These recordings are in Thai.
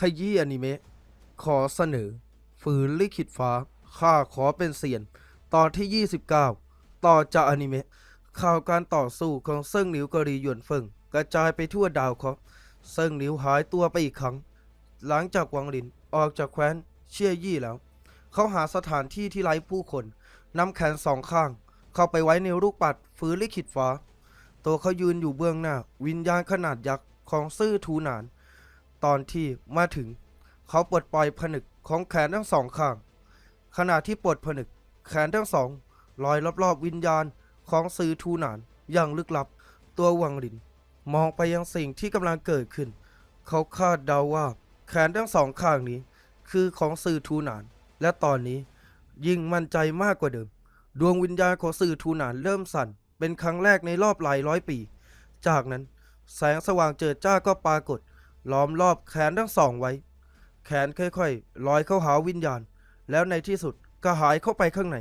ขยี้อนิเมะขอเสนอ ฝืนลิขิตฟ้า ข้าขอเป็นเซียน ตอนที่ 29 ต่อจากอนิเมะข่าวการต่อสู้ของเซิ่งหลิวกรีหยวนเฟิงกระจายไปทั่วดาวเคราะห์เซิ่งหลิวหายตัวไปอีกครั้ง หลังจากวังลินออกจากแคว้นเชี่ยยี่แล้ว เขาหาสถานที่ที่ไร้ผู้คนนำแขนสองข้าง เข้าไปไว้ในลูกปัดฝืนลิขิตฟ้า ตัวเขายืนอยู่เบื้องหน้า วิญญาณขนาดยักษ์ของซื่อทูหนาน ตอนที่มาถึง เขาปลดปล่อยผนึกของแขนทั้งสองข้าง ขณะที่ปลดผนึกแขนทั้งสองลอยรอบๆวิญญาณของซือทูหนานอย่างลึกลับ ตัววังลิน มองไปยังสิ่งที่กำลังเกิดขึ้น เขาคาดเดาว่าแขนทั้งสองข้างนี้ คือของซือทูหนาน และตอนนี้ยิ่งมั่นใจมากกว่าเดิม ดวงวิญญาณของซือทูหนานเริ่มสั่น เป็นครั้งแรกในรอบหลายร้อยปี จากนั้นแสงสว่างเจิดจ้าก็ปรากฏ ล้อมรอบแขนทั้งสองไว้ แขนค่อยๆลอยเข้าหาวิญญาณ แล้วในที่สุดก็หายเข้าไปข้างใน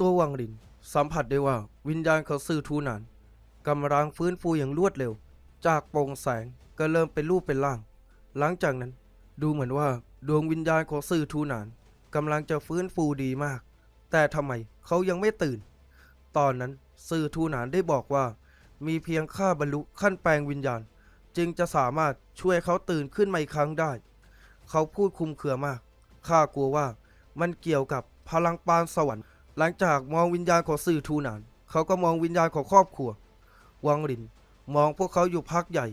ตัววังลินสัมผัสได้ว่าวิญญาณของซื่อทูนานกำลังฟื้นฟูอย่างรวดเร็ว จากโปร่งแสงก็เริ่มเป็นรูปเป็นร่าง หลังจากนั้นดูเหมือนว่าดวงวิญญาณของซื่อทูนานกำลังจะฟื้นฟูดีมาก แต่ทำไมเขายังไม่ตื่น ตอนนั้นซื่อทูนานได้บอกว่า มีเพียงข้าบรรลุขั้นแปลงวิญญาณ จึงจะสามารถช่วยเขาตื่นขึ้นมาอีกครั้งได้ เขาพูดคุมเครือมาก ข้ากลัวว่ามันเกี่ยวกับพลังปานสวรรค์ หลังจากมองวิญญาณของสื่อทูนาน เขาก็มองวิญญาณของครอบครัว วังลินมองพวกเขาอยู่พักใหญ่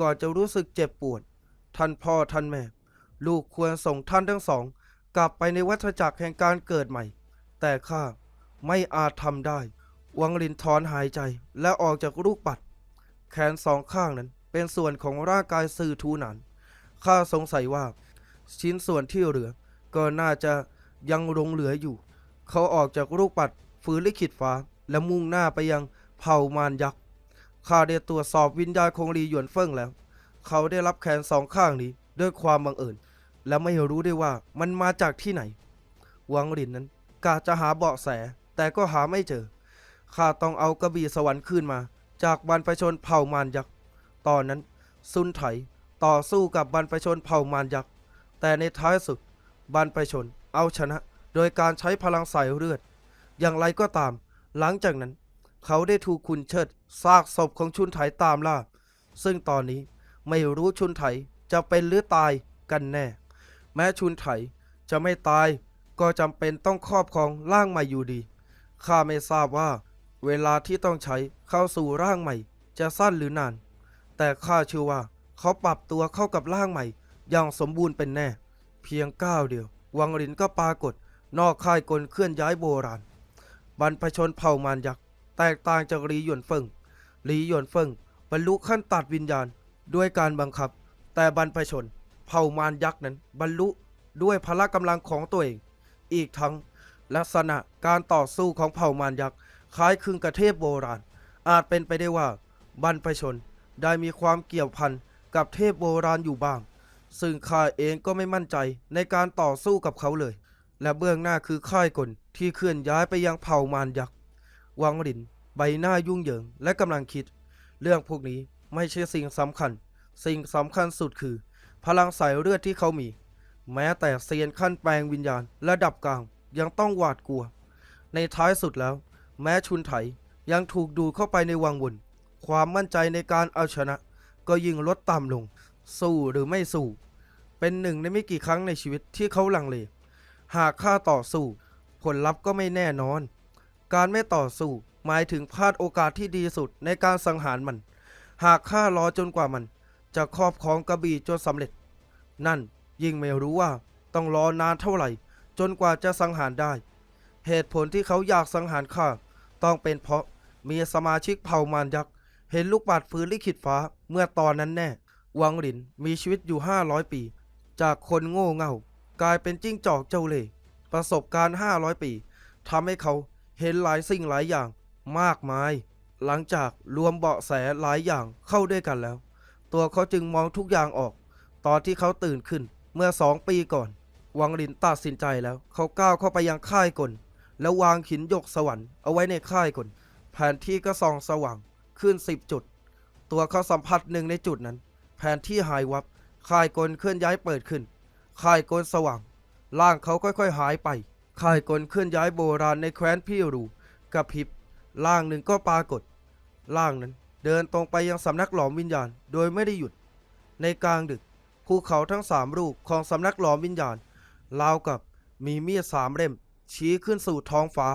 ก่อนจะรู้สึกเจ็บปวด ท่านพ่อท่านแม่ ลูกควรส่งท่านทั้งสอง กลับไปในวัฏจักรแห่งการเกิดใหม่ แต่ข้าไม่อาจทำได้ วังลินถอนหายใจและออกจากลูกปัด แขนสองข้างนั้น เป็นส่วนของร่างกายสื่อทูนานข้าสงสัยว่า ชิ้นส่วนที่เหลือ ก็น่าจะยังหลงเหลืออยู่ เขาออกจากลูกปัดฝืนลิขิตฟ้า และมุ่งหน้าไปยังเผ่ามารยักษ์ข้าได้ตรวจสอบวิญญาณของลีหยวนเฟิงแล้ว เขาได้รับแขนสองข้างนี้ด้วยความบังเอิญและไม่รู้ได้ว่ามันมาจากที่ไหน วังลินนั้นกาจะหาเบาะแส แต่ก็หาไม่เจอ ข้าต้องเอากระบี่สวรรค์ขึ้นมา จากบรรพชนเผ่ามารยักษ์ ตอนนั้น ซุนไถต่อสู้กับบรรพชนเผ่ามารยักษ์ แต่ในท้ายสุด บรรพชนเอาชนะ โดยการใช้พลังสายเลือด อย่างไรก็ตาม หลังจากนั้น เขาได้ถูกคุณเชิดซากศพของชุนไถตามล่า ซึ่งตอนนี้ไม่รู้ชุนไถจะเป็นหรือตายกันแน่ แม้ชุนไถจะไม่ตายก็จำเป็นต้องครอบครองร่างใหม่อยู่ดี ข้าไม่ทราบว่า เวลาที่ต้องใช้เข้าสู่ร่างใหม่ จะสั้นหรือนาน แต่ข้าเชื่อว่า เขาปรับตัวเข้ากับร่างใหม่ อย่างสมบูรณ์เป็นแน่ เพียงก้าวเดียว วังลินก็ปรากฏ นอกค่ายกลเคลื่อนย้ายโบราณบรรพชนเผ่ามารยักษ์แตกต่างจากหลีหยวนเฟิงหลีหยวนเฟิงบรรลุขั้นตัดวิญญาณด้วยการบังคับ แต่บรรพชน เผ่ามารยักษ์นั้น บรรลุด้วยพละกำลังของตัวเอง อีกทั้งลักษณะการต่อสู้ของเผ่ามารยักษ์คล้ายคลึงกับเทพโบราณ อาจเป็นไปได้ว่าบรรพชน ได้มีความเกี่ยวพันกับเทพโบราณอยู่บ้าง ซึ่งข้าเองก็ไม่มั่นใจในการต่อสู้กับเขาเลย และเบื้องหน้าคือค่ายกลที่เคลื่อนย้ายไปยังเผ่ามารยักษ์วังหลิน ใบหน้ายุ่งเหยิงและกำลังคิด เรื่องพวกนี้ไม่ใช่สิ่งสำคัญ สิ่งสำคัญสุดคือ พลังสายเลือดที่เขามี แม้แต่เซียนขั้นแปลงวิญญาณระดับกลางยังต้องหวาดกลัว ในท้ายสุดแล้ว แม้ชุนไถยังถูกดูดเข้าไปในวังวน ความมั่นใจในการเอาชนะ ก็ยิ่งลดต่ำลง สู้หรือไม่สู้ เป็นหนึ่งในไม่กี่ครั้งในชีวิตที่เขาลังเล หากข้าต่อสู้ ผลลัพธ์ก็ไม่แน่นอน การไม่ต่อสู้ หมายถึงพลาดโอกาสที่ดีสุดในการสังหารมัน หากข้ารอจนกว่ามัน จะครอบครองกระบี่จนสำเร็จ นั่นยิ่งไม่รู้ว่าต้องรอนานเท่าไหร่ จนกว่าจะสังหารได้ เหตุผลที่เขาอยากสังหารข้าต้องเป็นเพราะมีสมาชิกเผ่ามารยักษ์ เห็นลูกบาศฟื้นลิขิตฟ้าเมื่อตอนนั้นแน่ วังหลินมีชีวิตอยู่ 500 ปี จากคนโง่เง่า กลายเป็นจิ้งจอกเจ้าเล่ห์ประสบการณ์ 500 ปีทำให้เขาเห็นหลายสิ่งหลายอย่างมากมาย หลังจากรวมเบาะแสหลายอย่างเข้าด้วยกันแล้ว ตัวเขาจึงมองทุกอย่างออก ตอนที่เขาตื่นขึ้นเมื่อสองปีก่อน วังลินตัดสินใจแล้ว เขาก้าวเข้าไปยังค่ายกล แล้ววางหินหยกสวรรค์เอาไว้ในค่ายกลแผนที่ก็ส่องสว่าง ขึ้นสิบจุด ตัวเขาสัมผัสหนึ่งในจุดนั้น แผนที่หายวับค่ายกลเคลื่อนย้ายเปิดขึ้นค่ายกลสว่าง ร่างเขาค่อยๆหายไปค่ายกลเคลื่อนย้ายโบราณในแคว้นพี่รูกระพริบร่างหนึ่งก็ปรากฏ ร่างนั้นเดินตรงไปยังสำนักหลอมวิญญาณ โดยไม่ได้หยุด ในกลางดึกภูเขาทั้งสามลูกของสำนักหลอมวิญญาณราวกับมีมีดสามเล่ม ชี้ขึ้นสู่ท้องฟ้า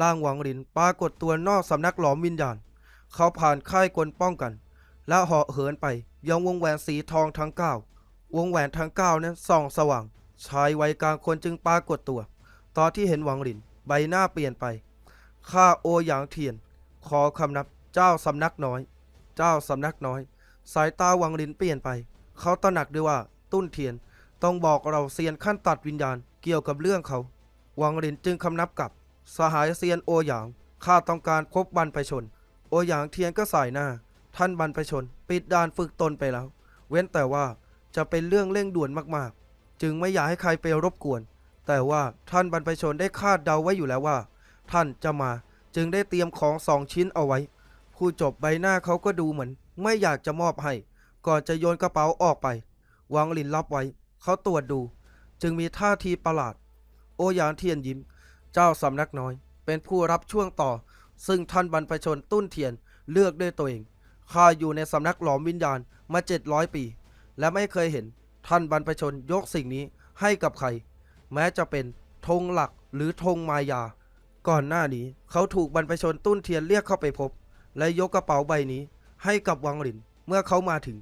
ร่างหวังหลินปรากฏตัวนอกสำนักหลอมวิญญาณ เขาผ่านค่ายกลป้องกัน และเหาะเหินไปยังวงแหวนสีทองทั้งเก้าวงแหวนทั้งเก้านั้นส่องสว่าง ชายวัยกลางคนจึงปรากฏตัว ตอนที่เห็นหวังหลินใบหน้าเปลี่ยนไป ข้าโอหยางเทียน ขอคำนับเจ้าสำนักน้อย เจ้าสำนักน้อย สายตาหวังหลินเปลี่ยนไป เขาตระหนักด้วยว่าตุ้นเทียนต้องบอกเราเซียนขั้นตัดวิญญาณเกี่ยวกับเรื่องเขา หวังหลินจึงคำนับกับ สหายเซียนโอหยางข้าต้องการพบบรรพชน โอหยางเทียนก็สายหน้า ท่านบรรพชน ปิดด่านฝึกตนไปแล้ว เว้นแต่ว่าจะเป็นเรื่องเร่งด่วนมากๆ จึงไม่อยากให้ใครไปรบกวน แต่ว่าท่านบรรพชนได้คาดเดาไว้อยู่แล้วว่า ท่านจะมาจึงได้เตรียมของสองชิ้นเอาไว้ ผู้จบใบหน้าเขาก็ดูเหมือน ไม่อยากจะมอบให้ ก่อนจะโยนกระเป๋าออกไปวางหลินรับไว้ เขาตรวจดู จึงมีท่าทีประหลาด โอหยานเทียนยิ้ม เจ้าสำนักน้อย เป็นผู้รับช่วงต่อ ซึ่งท่านบรรพชนตุ้นเทียนเลือกด้วยตัวเองข้าอยู่ในสำนักหลอมวิญญาณมาเจ็ดร้อยปี และไม่เคยเห็นท่านบรรพชนยกสิ่งนี้ให้กับใคร แม้จะเป็นธงหลักหรือธงมายา ก่อนหน้านี้เขาถูกบรรพชนตุ้นเทียนเรียกเข้าไปพบ และยกกระเป๋าใบนี้ให้กับวังหลินเมื่อเขามาถึง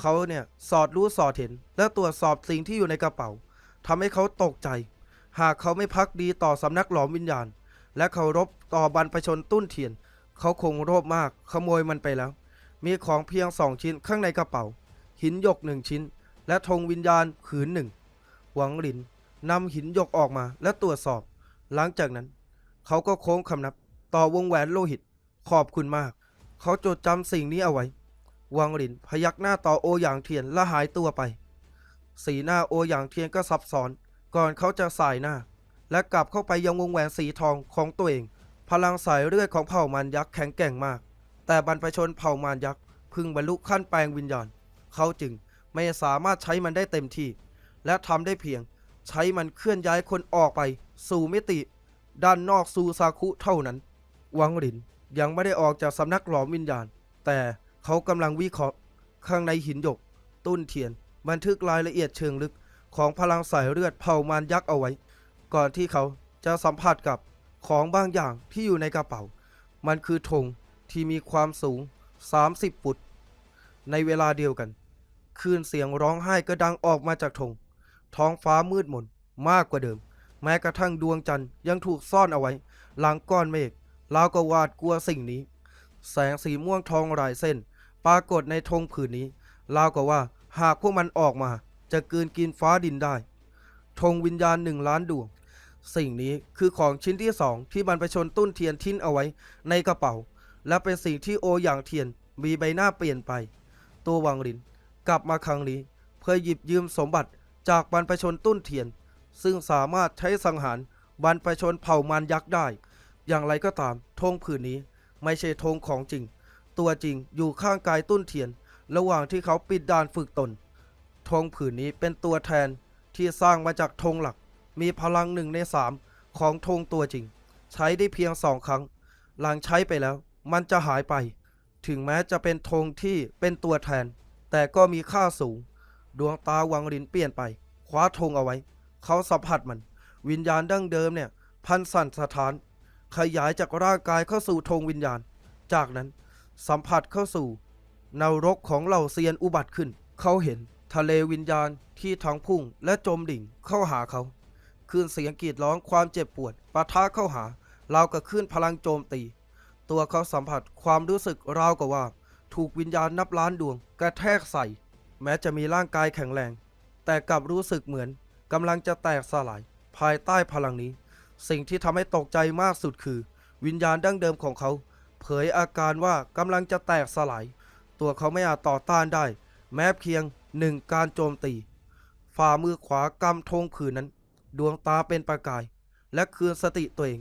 เขาเนี่ยสอดรู้สอดเห็น และตรวจสอบสิ่งที่อยู่ในกระเป๋าทำให้เขาตกใจ หากเขาไม่พักดีต่อสำนักหลอมวิญญาณ และเคารพต่อบรรพชนตุ้นเทียน เขาคงโลภมากขโมยมันไปแล้ว มีของเพียงสองชิ้นข้างในกระเป๋า หินหยกหนึ่งชิ้น และธงวิญญาณผืนหนึ่ง หวังหลินนำหินหยกออกมาและตรวจสอบ หลังจากนั้น เขาก็โค้งคำนับ ต่อวงแหวนโลหิต ขอบคุณมาก เขาจดจำสิ่งนี้เอาไว้ วังหลินพยักหน้าต่อโอหยางเทียนและหายตัวไป สีหน้าโอหยางเทียนก็ซับซ้อน ก่อนเขาจะสายหน้า และกลับเข้าไปยังวงแหวนสีทองของตัวเอง พลังสายเลือดของเผ่ามารยักษ์แข็งแกร่งมาก แต่บรรพชนเผ่ามารยักษ์พึงบรรลุขั้นแปลงวิญญาณ เขาจึงไม่สามารถใช้มันได้เต็มที่ และทำได้เพียง ใช้มันเคลื่อนย้ายคนออกไป สู่มิติ ด้านนอกซูซาคุเท่านั้น วังหลินยังไม่ได้ออกจากสำนักหลอมวิญญาณ แต่เขากำลังวิเคราะห์ข้างในหินหยก ตุ้นเทียน บันทึกรายละเอียดเชิงลึกของพลังสายเลือดเผ่ามารยักษ์เอาไว้ ก่อนที่เขาจะสัมผัสกับของบางอย่างที่อยู่ในกระเป๋า มันคือธงที่มีความสูง 30 ฟุต ในเวลาเดียวกัน คลื่นเสียงร้องไห้ก็ดังออกมาจากธง ท้องฟ้ามืดมนมากกว่าเดิม แม้กระทั่งดวงจันทร์ยังถูกซ่อนเอาไว้ หลังก้อนเมฆราวก็หวาดกลัวสิ่งนี้ แสงสีม่วงทองหลายเส้น ปรากฏในธงผืนนี้ราวกับว่าหากพวกมันออกมา จะกืนกินฟ้าดินได้ธงวิญญาณหนึ่งล้านดวง สิ่งนี้คือของชิ้นที่สองที่บรรพชนตุ้นเทียนทิ้นเอาไว้ในกระเป๋า และเป็นสิ่งที่โออย่างเทียนมีใบหน้าเปลี่ยนไป ตัววังลินกลับมาครั้งนี้เพื่อหยิบยืมสมบัติจากบรรพชนตุ้นเทียน ซึ่งสามารถใช้สังหารบรรพชนเผ่ามารยักษ์ได้ อย่างไรก็ตามธงผืนนี้ไม่ใช่ธงของจริง ตัวจริงอยู่ข้างกายตุ้นเทียน ระหว่างที่เขาปิดด่านฝึกตนธงผืนนี้เป็นตัวแทนที่สร้างมาจากธงหลัก มีพลังหนึ่งในสามของธงตัวจริง ใช้ได้เพียงสองครั้ง หลังใช้ไปแล้ว มันจะหายไป ถึงแม้จะเป็นธงที่เป็นตัวแทน แต่ก็มีค่าสูง ดวงตาวังลินเปลี่ยนไป คว้าธงเอาไว้ เขาสัมผัสมัน วิญญาณดั้งเดิมเนี่ย พันสั่นสถาน ขยายจากร่างกายเข้าสู่ธงวิญญาณ จากนั้นสัมผัสเข้าสู่นรกของเหล่าเซียนอุบัติขึ้น เขาเห็นทะเลวิญญาณที่ทั้งพุ่งและจมดิ่งเข้าหาเขา คลื่นเสียงกรีดร้องความเจ็บปวดปะทะเข้าหา เรากับคลื่นพลังโจมตี ตัวเขาสัมผัสความรู้สึกราวกับว่า ถูกวิญญาณนับล้านดวง กระแทกใส่ แม้จะมีร่างกายแข็งแรง แต่กลับรู้สึกเหมือนกำลังจะแตกสลาย ภายใต้พลังนี้ สิ่งที่ทำให้ตกใจมากสุดคือ วิญญาณดั้งเดิมของเขา เผยอาการว่ากำลังจะแตกสลาย ตัวเขาไม่อาจต่อต้านได้ แม้เพียงหนึ่งการโจมตีฝ่ามือขวากำธงผืนนั้น ดวงตาเป็นประกาย และคืนสติตัวเอง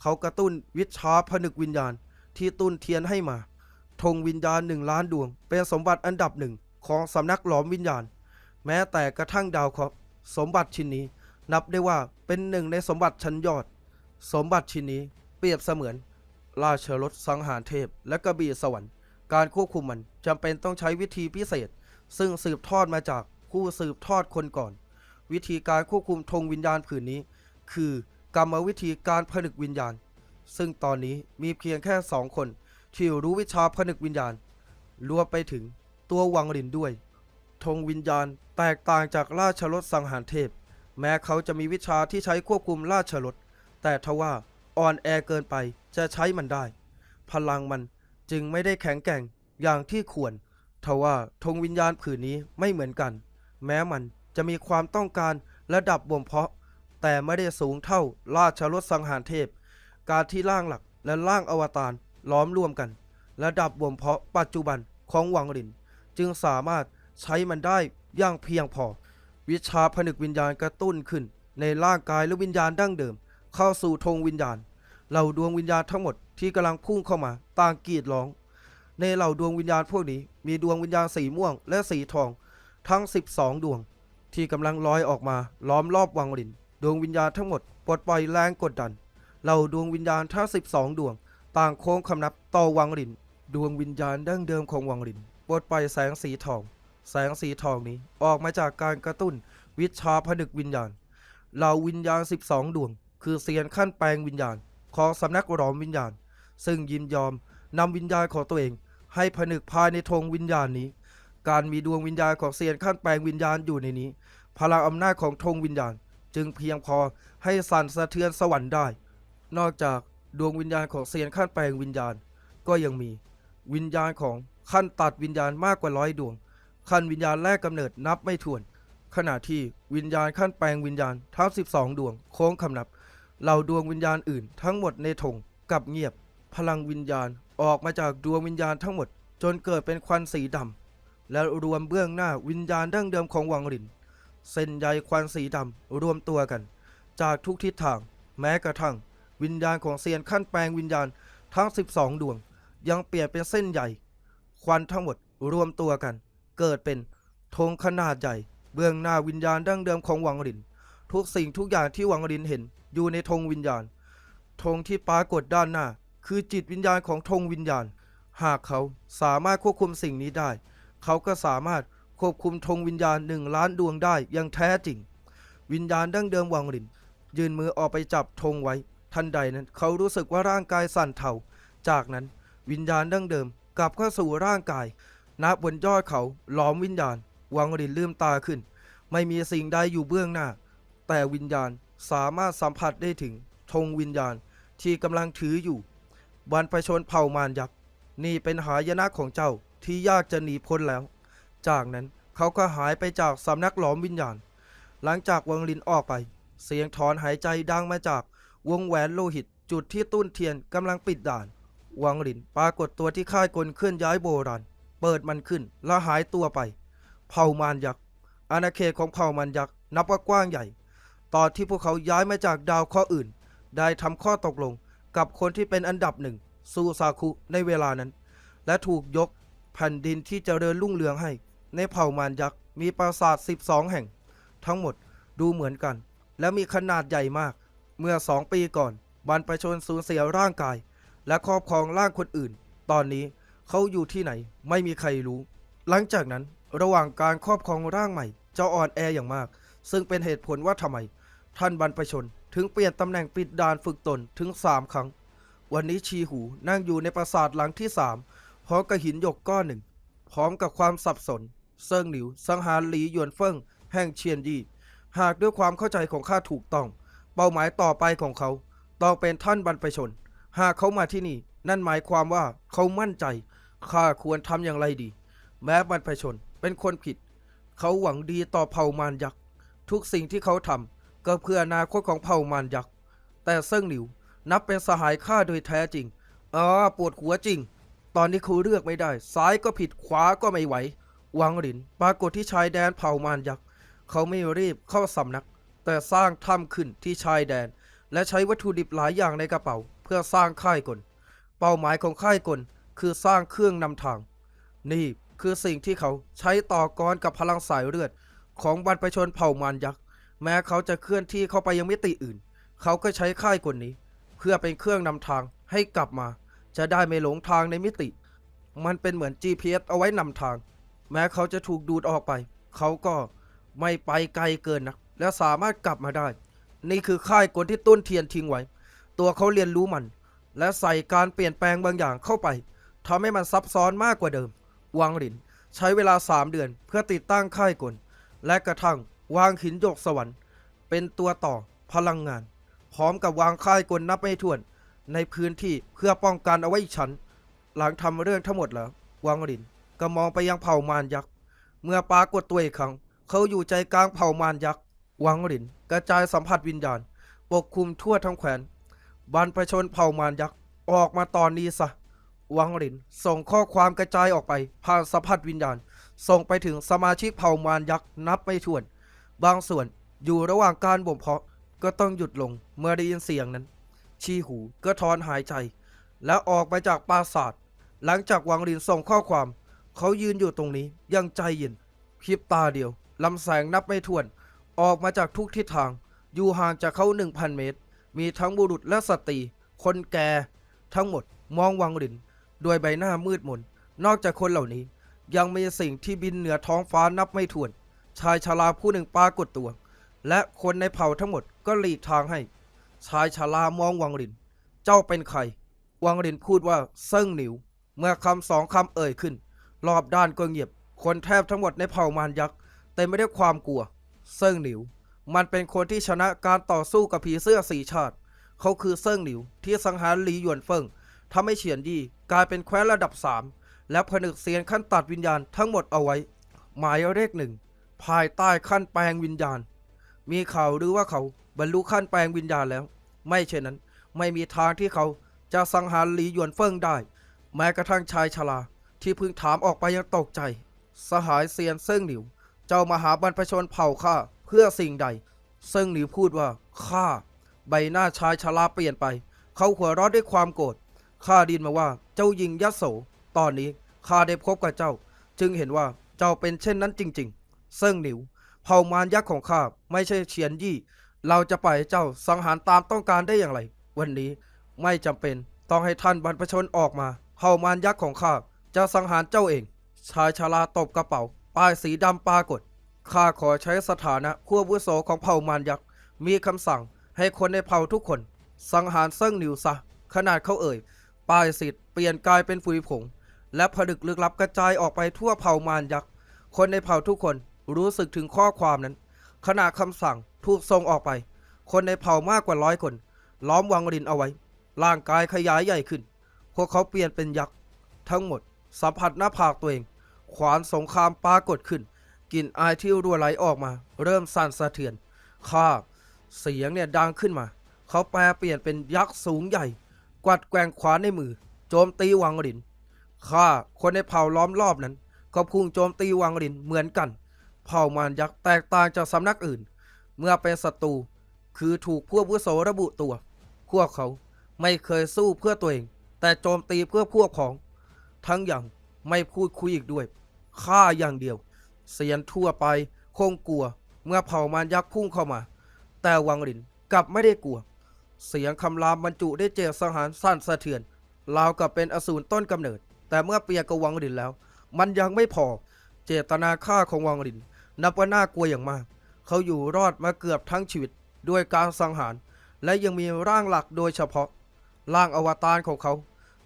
เขากระตุ้นวิชาผนึกวิญญาณที่ตุ้นเทียนให้มาธงวิญญาณหนึ่งล้านดวง เป็นสมบัติอันดับหนึ่งของสำนักหลอมวิญญาณ แม้แต่กระทั่งดาวเคราะห์สมบัติชิ้นนี้ นับได้ว่าเป็นหนึ่งในสมบัติชั้นยอด สมบัติชิ้นนี้เปรียบเสมือน ราชรถสังหารเทพ และกระบี่สวรรค์ การควบคุมมันจำเป็นต้องใช้วิธีพิเศษ ซึ่งสืบทอดมาจากผู้สืบทอดคนก่อน วิธีการควบคุมธงวิญญาณผืนนี้ คือกรรมวิธีการผนึกวิญญาณ ซึ่งตอนนี้มีเพียงแค่สองคน ที่รู้วิชาผนึกวิญญาณ รวมไปถึงตัววังรินด้วยธงวิญญาณแตกต่างจากราชรถสังหารเทพ แม้เขาจะมีวิชาที่ใช้ควบคุมราชรถแต่ทว่าอ่อนแอเกินไปจะใช้มันได้ พลังมันจึงไม่ได้แข็งแกร่งอย่างที่ควรทว่าธงวิญญาณผืนนี้ไม่เหมือนกัน แม้มัน จะมีความต้องการระดับบ่มเพาะ แต่ไม่ได้สูงเท่าราชรถสังหารเทพ การที่ร่างหลักและร่างอวตารล้อมรวมกัน ระดับบ่มเพาะปัจจุบันของวังริน จึงสามารถใช้มันได้อย่างเพียงพอ วิชาผนึกวิญญาณกระตุ้นขึ้น ในร่างกายและวิญญาณดั้งเดิม เข้าสู่ธงวิญญาณเหล่าดวงวิญญาณทั้งหมดที่กำลังพุ่งเข้ามาต่างกรีดร้อง ในเหล่าดวงวิญญาณพวกนี้มีดวงวิญญาณสีม่วงและสีทอง ทั้ง 12 ดวง ที่กำลังลอยออกมาล้อมรอบวังริน ดวงวิญญาณทั้งหมดปลดปล่อยแรงกดดัน เหล่าดวงวิญญาณทั้ง12 ดวง ต่างโค้งคำนับต่อวังริน ดวงวิญญาณดั้งเดิมของวังรินปลดปล่อยแสงสีทอง แสงสีทองนี้ออกมาจากการกระตุ้นวิชาผนึกวิญญาณ เหล่าวิญญาณ 12 ดวง คือเซียนขั้นแปลงวิญญาณ ของสำนักหลอมวิญญาณ ซึ่งยินยอมนำวิญญาณของตัวเอง ให้ผนึกภายในธงวิญญาณนี้ การมีดวงวิญญาณของเซียนขั้นแปลงวิญญาณอยู่ในนี้ พลังอำนาจของธงวิญญาณ จึงเพียงพอให้สั่นสะเทือนสวรรค์ได้ นอกจากดวงวิญญาณของเซียนขั้นแปลงวิญญาณ ก็ยังมี วิญญาณของขั้นตัดวิญญาณมากกว่าร้อยดวง ขั้นวิญญาณแรกกำเนิดนับไม่ถ้วน ขณะที่วิญญาณขั้นแปลงวิญญาณทั้ง12 ดวงโค้งคำนับเหล่าดวงวิญญาณอื่นทั้งหมดในธงกับเงียบ พลังวิญญาณออกมาจากดวงวิญญาณทั้งหมด จนเกิดเป็นควันสีดำ และรวมเบื้องหน้าวิญญาณดั้งเดิมของวังริน เส้นใยควันสีดำรวมตัวกัน จากทุกทิศทาง แม้กระทั่ง วิญญาณของเซียนขั้นแปลงวิญญาณทั้ง 12 ดวง ยังเปลี่ยนเป็นเส้นใหญ่ ควันทั้งหมดรวมตัวกัน เกิดเป็นธงขนาดใหญ่ เบื้องหน้าวิญญาณดั้งเดิมของวังริน ทุกสิ่งทุกอย่างที่วังรินเห็นอยู่ในธงวิญญาณธงที่ปรากฏด้านหน้า คือจิตวิญญาณของธงวิญญาณ หากเขาสามารถควบคุมสิ่งนี้ได้ เขาก็สามารถควบคุมธงวิญญาณหนึ่งล้านดวงได้อย่างแท้จริง วิญญาณดั้งเดิมวังรินยื่นมือออกไปจับธงไว้ ทันใดนั้นเขารู้สึกว่าร่างกายสั่นเทาจากนั้นวิญญาณดั้งเดิมกลับเข้าสู่ร่างกายณบนยอดเขาล้อมวิญญาณ วังรินลืมตาขึ้น ไม่มีสิ่งใดอยู่เบื้องหน้า แต่วิญญาณสามารถสัมผัสได้ถึงธงวิญญาณที่กำลังถืออยู่บรรพชนเผ่ามารยักษ์นี่เป็นหายนะของเจ้า ที่ยากจะหนีพ้นแล้ว จากนั้นเขาก็หายไปจากสำนักหลอมวิญญาณ หลังจากวังลินออกไป เสียงถอนหายใจดังมาจากวงแหวนโลหิตจุดที่ตุ้นเทียนกำลังปิดด่าน วังลินปรากฏตัวที่ค่ายกลเคลื่อนย้ายโบราณ เปิดมันขึ้นแล้วหายตัวไป เผ่ามารยักษ์อาณาเขตของเผ่ามารยักษ์นับว่ากว้างใหญ่ ตอนที่พวกเขาย้ายมาจากดาวเคราะห์อื่น ได้ทำข้อตกลงกับคนที่เป็นอันดับหนึ่งซูซาคุในเวลานั้น และถูกยก แผ่นดินที่จเจริญรุ่งเรืองให้ ในเผ่ามารยักษ์มีปราสาท 12 แห่ง ทั้งหมดดูเหมือนกัน และมีขนาดใหญ่มาก เมื่อสองปีก่อนบรรพชนสูญเสียร่างกาย และครอบครองร่างคนอื่น ตอนนี้เขาอยู่ที่ไหนไม่มีใครรู้ หลังจากนั้นระหว่างการครอบครองร่างใหม่จะอ่อนแออย่างมาก ซึ่งเป็นเหตุผลว่าทำไม ท่านบรรพชนถึงเปลี่ยนตำแหน่งปิดด่านฝึกตนถึง 3 ครั้ง วันนี้ชีหูนั่งอยู่ในปราสาทหลังที่ 3 พร้อมกับหินหยกก้อนหนึ่ง พร้อมกับความสับสน เซิงหลิว สังหารหลีหยวนเฟิงแห่งเชียนยี่หากด้วยความเข้าใจของข้าถูกต้อง เป้าหมายต่อไปของเขาต้องเป็นท่านบรรพชน หากเขามาที่นี่ นั่นหมายความว่าเขามั่นใจข้าควรทำอย่างไรดี แม้บรรพชนเป็นคนผิด เขาหวังดีต่อเผ่ามารยักษ์ทุกสิ่งที่เขาทำก็เพื่ออนาคตของเผ่ามารยักษ์แต่เซิงหลิวนับเป็นสหายข้าโดยแท้จริงอ๋อปวดหัวจริง ตอนนี้เขาเลือกไม่ได้ ซ้ายก็ผิดขวาก็ไม่ไหว วังหลิน ปรากฏที่ชายแดนเผ่ามารยักษ์ เขาไม่รีบเข้าสำนัก แต่สร้างถ้ำขึ้นที่ชายแดน และใช้วัตถุดิบหลายอย่างในกระเป๋า เพื่อสร้างค่ายกล เป้าหมายของค่ายกลคือสร้างเครื่องนำทาง นี่คือสิ่งที่เขาใช้ต่อกรกับพลังสายเลือด ของบรรพชนเผ่ามารยักษ์ แม้เขาจะเคลื่อนที่เข้าไปยังมิติอื่น เขาก็ใช้ค่ายกลนี้ เพื่อเป็นเครื่องนำทางให้กลับมา จะได้ไม่หลงทางในมิติ มันเป็นเหมือน GPS เอาไว้นำทาง แม้เขาจะถูกดูดออกไป เขาก็ไม่ไปไกลเกินนะและสามารถกลับมาได้ นี่คือค่ายกลที่ต้นเทียนทิ้งไว้ ตัวเขาเรียนรู้มัน และใส่การเปลี่ยนแปลงบางอย่างเข้าไปทำให้มันซับซ้อนมากกว่าเดิม วังหลิน ใช้เวลา 3 เดือนเพื่อติดตั้งค่ายกล และกระทั่งวางหินหยกสวรรค์ เป็นตัวต่อพลังงาน พร้อมกับวางค่ายกลนับไม่ถ้วน ในพื้นที่เพื่อป้องกันเอาไว้อีกชั้น หลังทำเรื่องทั้งหมดแล้ว วังหลินก็มองไปยังเผ่ามารยักษ์ เมื่อปรากฏตัวอีกครั้ง เขาอยู่ใจกลางเผ่ามารยักษ์ วังหลินกระจายสัมผัสวิญญาณ ปกคลุมทั่วทั้งแขวนบรรพชนเผ่ามารยักษ์ ออกมาตอนนี้ซะ วังหลินส่งข้อความกระจายออกไปผ่านสัมผัสวิญญาณ ส่งไปถึงสมาชิกเผ่ามารยักษ์นับไม่ถ้วน บางส่วนอยู่ระหว่างการบ่มเพาะก็ต้องหยุดลงเมื่อได้ยินเสียงนั้น ชีหูก็ถอนหายใจ แล้วออกไปจากปราสาท หลังจากวังหลินส่งข้อความ เขายืนอยู่ตรงนี้ยังใจเย็นพริบตาเดียวลำแสงนับไม่ถ้วน ออกมาจากทุกทิศทาง อยู่ห่างจากเขาหนึ่งพันเมตร มีทั้งบุรุษและสตรีคนแก่ทั้งหมดมองวังหลินด้วยใบหน้ามืดมน นอกจากคนเหล่านี้ ยังมีสิ่งที่บินเหนือท้องฟ้านับไม่ถ้วน ชายชราผู้หนึ่งปรากฏตัว และคนในเผ่าทั้งหมดก็หลีกทางให้ ชายชรามองวังหลิน เจ้าเป็นใคร วังหลินพูดว่าเซิ่งหนิว เมื่อคำสองคำเอ่ยขึ้น รอบด้านก็เงียบ คนแทบทั้งหมดในเผ่ามารยักษ์เต็มไปด้วยความกลัว เซิ่งหนิว มันเป็นคนที่ชนะการต่อสู้กับผีเสื้อสีชาติ เขาคือเซิ่งหนิวที่สังหารหลีหยวนเฟิงทำให้เฉียนยี่กลายเป็นแคว้นระดับสามและผนึกเสียนขั้นตัดวิญญาณทั้งหมดเอาไว้ หมายเลขหนึ่งภายใต้ขั้นแปลงวิญญาณ มีข่าวหรือว่าเขาบรรลุขั้นแปลงวิญญาณแล้ว ไม่เช่นนั้น ไม่มีทางที่เขาจะสังหารหลีหยวนเฟิงได้ แม้กระทั่งชายชราที่เพิ่งถามออกไปยังตกใจ สหายเซียนเซิ่งหนิว เจ้ามาหาบรรพชนเผ่าข้าเพื่อสิ่งใด เซิ่งหนิวพูดว่าข้าใบหน้าชายชราเปลี่ยนไป เขาหัวเราะด้วยความโกรธข้าดินมาว่าเจ้ายิงยโสตอนนี้ข้าได้พบกับเจ้า จึงเห็นว่าเจ้าเป็นเช่นนั้นจริง ๆ เซิ่งหนิว เผ่ามารยักษ์ของข้าไม่ใช่เฉียนยี่ เราจะปล่อยเจ้าสังหารตามต้องการได้อย่างไร วันนี้ไม่จำเป็นต้องให้ท่านบรรพชนออกมาเผ่ามารยักษ์ของข้าจะสังหารเจ้าเอง ชายชราตบกระเป๋าป้ายสีดำปรากฏข้าขอใช้สถานะขั้วบุโสของเผ่ามารยักษ์มีคำสั่งให้คนในเผ่าทุกคน สังหารเซิ่งหนิวซะขนาดเขาเอ่ยป้ายสิทธิ์เปลี่ยนกลายเป็นฝุ่ยผง และผลึกลึกลับกระจายออกไปทั่วเผ่ามารยักษ์คนในเผ่าทุกคนรู้สึกถึงข้อความนั้น ขณะคำสั่ง ถูกส่งออกไป คนในเผ่ามากกว่าร้อยคน ล้อมวังรินเอาไว้ ร่างกายขยายใหญ่ขึ้น พวกเขาเปลี่ยนเป็นยักษ์ ทั้งหมด สัมผัสหน้าผากตัวเอง ขวานสงครามปรากฏขึ้นกลิ่นอายที่รั่วไหลออกมา เริ่มสั่นสะเทือนข้าเสียงเนี่ยดังขึ้นมา เขาแปลเปลี่ยนเป็นยักษ์สูงใหญ่ กวัดแกว่งขวานในมือ โจมตีวังรินข้าคนในเผ่าล้อมรอบนั้น ก็พุ่งโจมตีวังรินเหมือนกัน เผ่ามารยักษ์แตกต่างจากสำนักอื่น เมื่อเป็นศัตรูคือถูกพวกวุโสระบุตัว พวกเขาไม่เคยสู้เพื่อตัวเอง แต่โจมตีเพื่อพวกของ ทั้งอย่างไม่พูดคุยอีกด้วยฆ่าอย่างเดียว เสียนทั่วไปคงกลัว เมื่อเผ่ามารยักษ์พุ่งเข้ามา แต่วังรินกลับไม่ได้กลัว เสียงคำรามบรรจุได้เจสังหารสั้นสะเทือนราวกับเป็นอสูรต้นกำเนิด แต่เมื่อเปียบกับวังรินแล้ว มันยังไม่พอ เจตนาฆ่าของวังริน นับว่าน่ากลัวอย่างมาก เขาอยู่รอดมาเกือบทั้งชีวิตด้วยการสังหาร และยังมีร่างหลักโดยเฉพาะ ร่างอวตารของเขา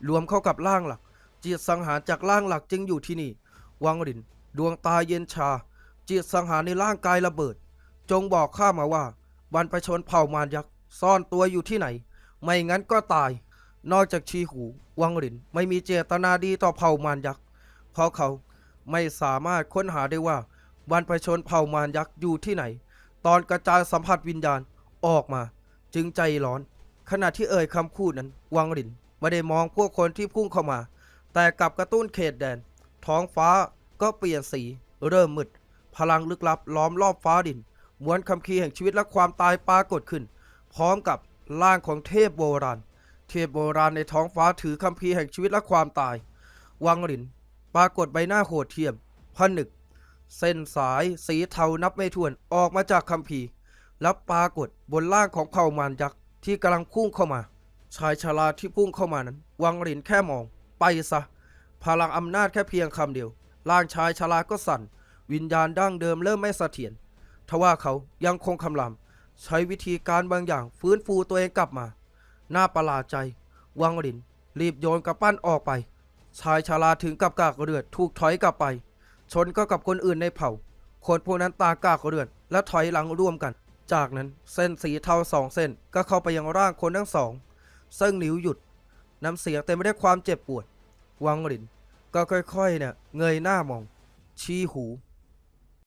รวมเข้ากับร่างหลัก จิตสังหารจากร่างหลักจึงอยู่ที่นี่ วังริน ดวงตาเย็นชา จิตสังหารในร่างกายระเบิด จงบอกข้ามาว่า บรรพชนเผ่ามารยักษ์ซ่อนตัวอยู่ที่ไหน ไม่งั้นก็ตาย นอกจากชีหู วังรินไม่มีเจตนาดีต่อเผ่ามารยักษ์เพราะเขาไม่สามารถค้นหาได้ว่า บรรพชนเผ่ามารยักษ์อยู่ที่ไหน ตอนกระจายสัมผัสวิญญาณออกมา จึงใจร้อน ขณะที่เอ่ยคำพูดนั้น วังรินไม่ได้มองพวกคนที่พุ่งเข้ามา แต่กลับกระตุ้นเขตแดน ท้องฟ้าก็เปลี่ยนสี เริ่มมืด พลังลึกลับล้อมรอบฟ้าดินมวลคำคีแห่งชีวิตและความตายปรากฏขึ้น พร้อมกับร่างของเทพโบราณ เทพโบราณในท้องฟ้าถือคำพีแห่งชีวิตและความตาย วังริน ปรากฏใบหน้าโหดเหี้ยมผนึก เส้นสายสีเทานับไม่ถ้วนออกมาจากคัมภีร์แล้วปรากฏบนล่างของเผ่ามารยักษ์ที่กำลังพุ่งเข้ามา ชายชราที่พุ่งเข้ามานั้น วังหลินแค่มอง ไปซะ พลังอำนาจแค่เพียงคำเดียวร่างชายชราก็สั่น วิญญาณดั้งเดิมเริ่มไม่เสถียรทว่าเขายังคงคำรามใช้วิธีการบางอย่างฟื้นฟูตัวเองกลับมา หน่าประหลาดใจ วังหลิน รีบโยนกระปั้นออกไป ชายชราถึงกับกากเลือดถูกถอยกลับไป ชนก็กับคนอื่นในเผ่า คนพวกนั้นตากากเรือดและถอยหลังร่วมกัน จากนั้นเส้นสีเทาสองเส้นก็เข้าไปยังร่างคนทั้งสอง ซึ่งหลิวหยุดน้ำเสียงเต็มไปด้วยความเจ็บปวด วังหลิน ก็ค่อยๆเนี่ยเงยหน้ามอง ชี้หู